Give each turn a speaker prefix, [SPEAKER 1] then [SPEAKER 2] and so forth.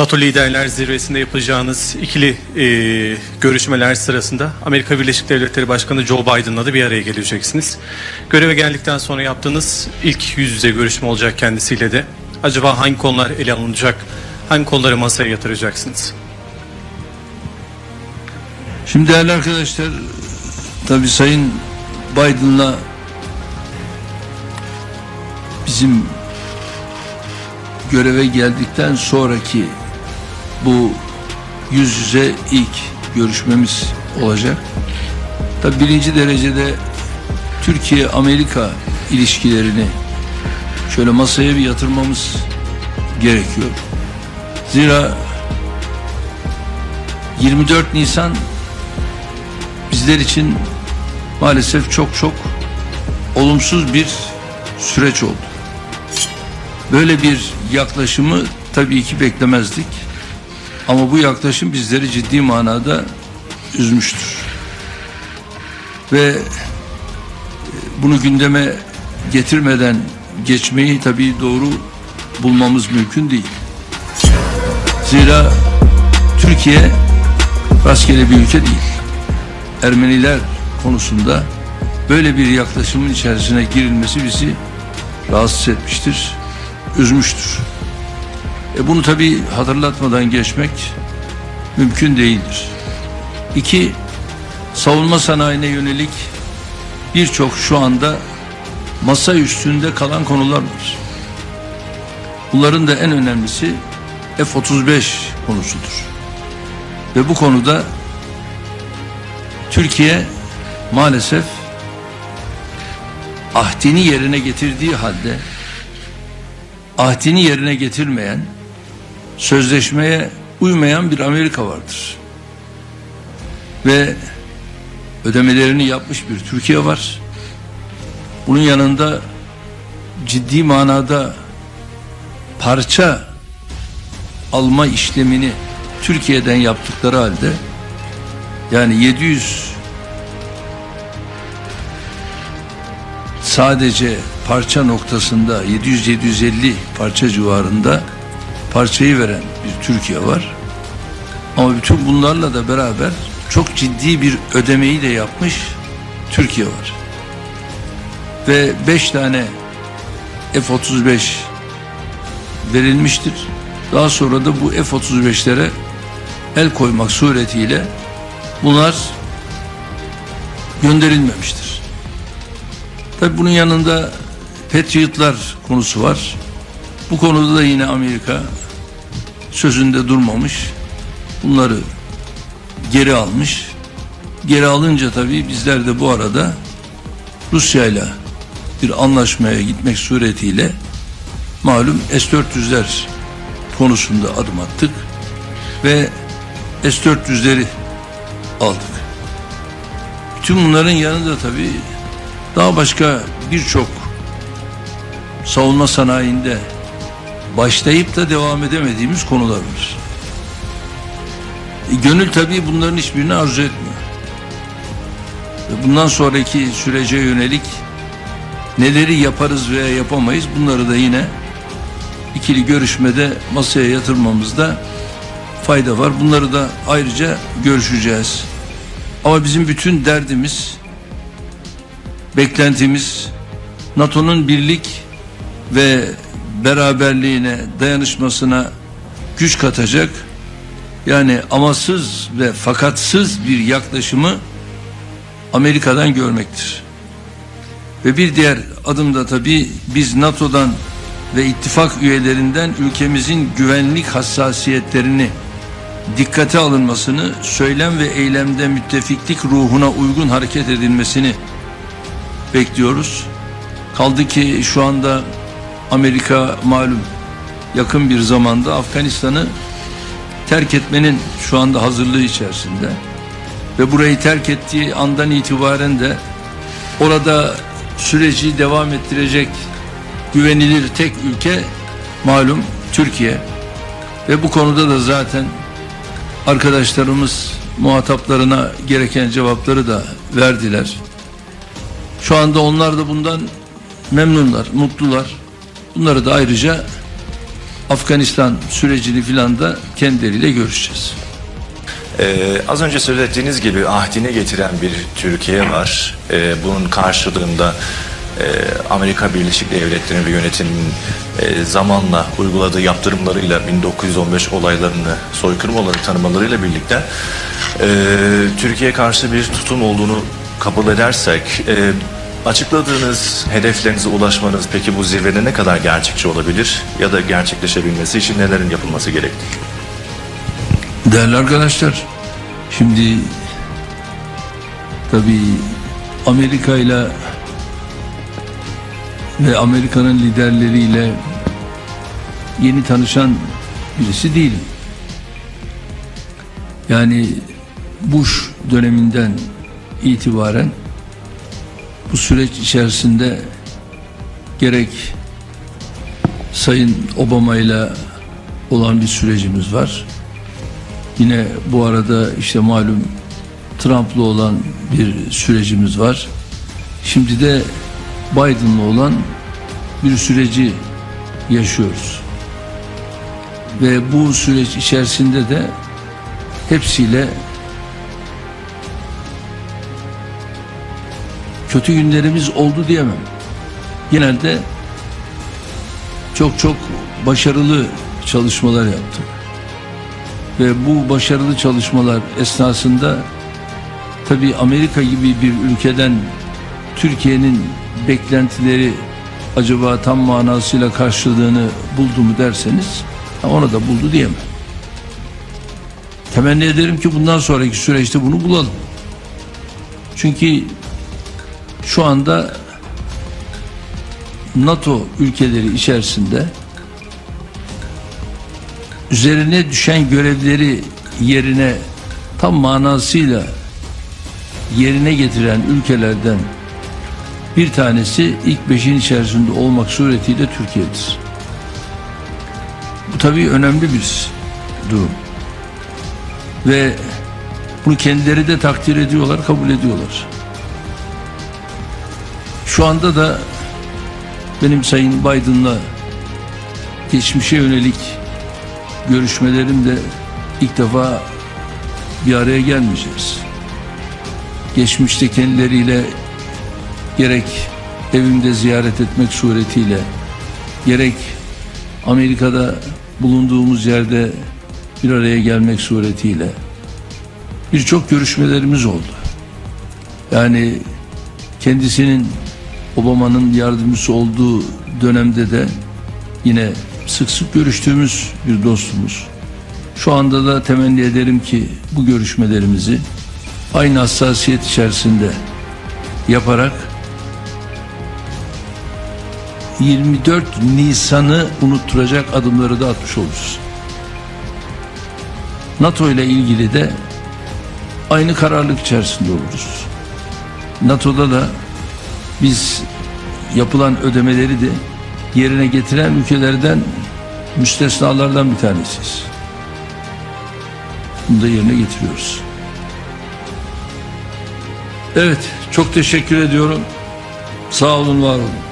[SPEAKER 1] NATO Liderler Zirvesi'nde yapacağınız ikili e, görüşmeler sırasında Amerika Birleşik Devletleri Başkanı Joe Biden'la da bir araya geleceksiniz. Göreve geldikten sonra yaptığınız ilk yüz yüze görüşme olacak kendisiyle de. Acaba hangi konular ele alınacak? Hangi konuları masaya yatıracaksınız?
[SPEAKER 2] Şimdi değerli arkadaşlar tabi Sayın Biden'la bizim göreve geldikten sonraki bu yüz yüze ilk görüşmemiz olacak. Tabi birinci derecede Türkiye-Amerika ilişkilerini şöyle masaya bir yatırmamız gerekiyor. Zira 24 Nisan bizler için maalesef çok çok olumsuz bir süreç oldu. Böyle bir yaklaşımı tabii ki beklemezdik. Ama bu yaklaşım bizleri ciddi manada üzmüştür. Ve e, bunu gündeme getirmeden geçmeyi tabii doğru bulmamız mümkün değil. Zira Türkiye rastgele bir ülke değil. Ermeniler konusunda böyle bir yaklaşımın içerisine girilmesi bizi rahatsız etmiştir, üzmüştür. E bunu tabi hatırlatmadan geçmek mümkün değildir. İki, savunma sanayine yönelik birçok şu anda masa üstünde kalan konular var. Bunların da en önemlisi F-35 konusudur. Ve bu konuda Türkiye maalesef ahdini yerine getirdiği halde ahdini yerine getirmeyen sözleşmeye uymayan bir Amerika vardır. Ve ödemelerini yapmış bir Türkiye var. Bunun yanında ciddi manada parça alma işlemini Türkiye'den yaptıkları halde yani 700 sadece parça noktasında 700-750 parça civarında parçayı veren bir Türkiye var. Ama bütün bunlarla da beraber çok ciddi bir ödemeyi de yapmış Türkiye var. Ve 5 tane F-35 verilmiştir. Daha sonra da bu F-35'lere el koymak suretiyle bunlar gönderilmemiştir. Tabi bunun yanında Patriotlar konusu var. Bu konuda da yine Amerika sözünde durmamış. Bunları geri almış. Geri alınca tabii bizler de bu arada Rusya ile bir anlaşmaya gitmek suretiyle malum S-400'ler konusunda adım attık ve S-400'leri aldık. Bütün bunların yanında tabii daha başka birçok savunma sanayinde başlayıp da devam edemediğimiz konular var. E, gönül tabii bunların hiçbirini arzu etmiyor. Ve bundan sonraki sürece yönelik neleri yaparız veya yapamayız bunları da yine ikili görüşmede masaya yatırmamızda fayda var. Bunları da ayrıca görüşeceğiz. Ama bizim bütün derdimiz, beklentimiz NATO'nun birlik ve beraberliğine, dayanışmasına güç katacak yani amasız ve fakatsız bir yaklaşımı Amerika'dan görmektir. Ve bir diğer adım da tabii biz NATO'dan ve ittifak üyelerinden ülkemizin güvenlik hassasiyetlerini dikkate alınmasını, söylem ve eylemde müttefiklik ruhuna uygun hareket edilmesini bekliyoruz. Kaldı ki şu anda Amerika malum yakın bir zamanda Afganistan'ı terk etmenin şu anda hazırlığı içerisinde ve burayı terk ettiği andan itibaren de orada süreci devam ettirecek güvenilir tek ülke malum Türkiye ve bu konuda da zaten arkadaşlarımız muhataplarına gereken cevapları da verdiler. Şu anda onlar da bundan memnunlar, mutlular. Bunları da ayrıca Afganistan sürecini filan da kendileriyle görüşeceğiz.
[SPEAKER 3] Ee, az önce söylediğiniz gibi ahdine getiren bir Türkiye var. Ee, bunun karşılığında e, Amerika Birleşik Devletleri ve yönetiminin e, zamanla uyguladığı yaptırımlarıyla 1915 olaylarını, soykırım olarak tanımalarıyla birlikte e, Türkiye karşı bir tutum olduğunu kabul edersek e, açıkladığınız hedeflerinize ulaşmanız peki bu zirvede ne kadar gerçekçi olabilir ya da gerçekleşebilmesi için nelerin yapılması gerektiği?
[SPEAKER 2] Değerli arkadaşlar, şimdi tabii Amerika ile ve Amerika'nın liderleriyle yeni tanışan birisi değilim. Yani Bush döneminden itibaren bu süreç içerisinde gerek Sayın Obama ile olan bir sürecimiz var. Yine bu arada işte malum Trump'la olan bir sürecimiz var. Şimdi de Biden'la olan bir süreci yaşıyoruz. Ve bu süreç içerisinde de hepsiyle kötü günlerimiz oldu diyemem. Genelde çok çok başarılı çalışmalar yaptık ve bu başarılı çalışmalar esnasında tabi Amerika gibi bir ülkeden Türkiye'nin beklentileri acaba tam manasıyla karşılığını buldu mu derseniz ona da buldu diyemem. Temenni ederim ki bundan sonraki süreçte bunu bulalım. Çünkü şu anda NATO ülkeleri içerisinde üzerine düşen görevleri yerine tam manasıyla yerine getiren ülkelerden bir tanesi ilk beşin içerisinde olmak suretiyle Türkiye'dir. Bu tabii önemli bir durum. Ve bunu kendileri de takdir ediyorlar, kabul ediyorlar. Şu anda da benim Sayın Biden'la geçmişe yönelik görüşmelerimde ilk defa bir araya gelmeyeceğiz. Geçmişte kendileriyle gerek evimde ziyaret etmek suretiyle gerek Amerika'da bulunduğumuz yerde bir araya gelmek suretiyle birçok görüşmelerimiz oldu. Yani kendisinin Obama'nın yardımcısı olduğu dönemde de yine sık sık görüştüğümüz bir dostumuz. Şu anda da temenni ederim ki bu görüşmelerimizi aynı hassasiyet içerisinde yaparak 24 Nisan'ı unutturacak adımları da atmış oluruz. NATO ile ilgili de aynı kararlılık içerisinde oluruz. NATO'da da biz yapılan ödemeleri de yerine getiren ülkelerden müstesnalardan bir tanesiyiz. Bunu da yerine getiriyoruz. Evet, çok teşekkür ediyorum. Sağ olun, var olun.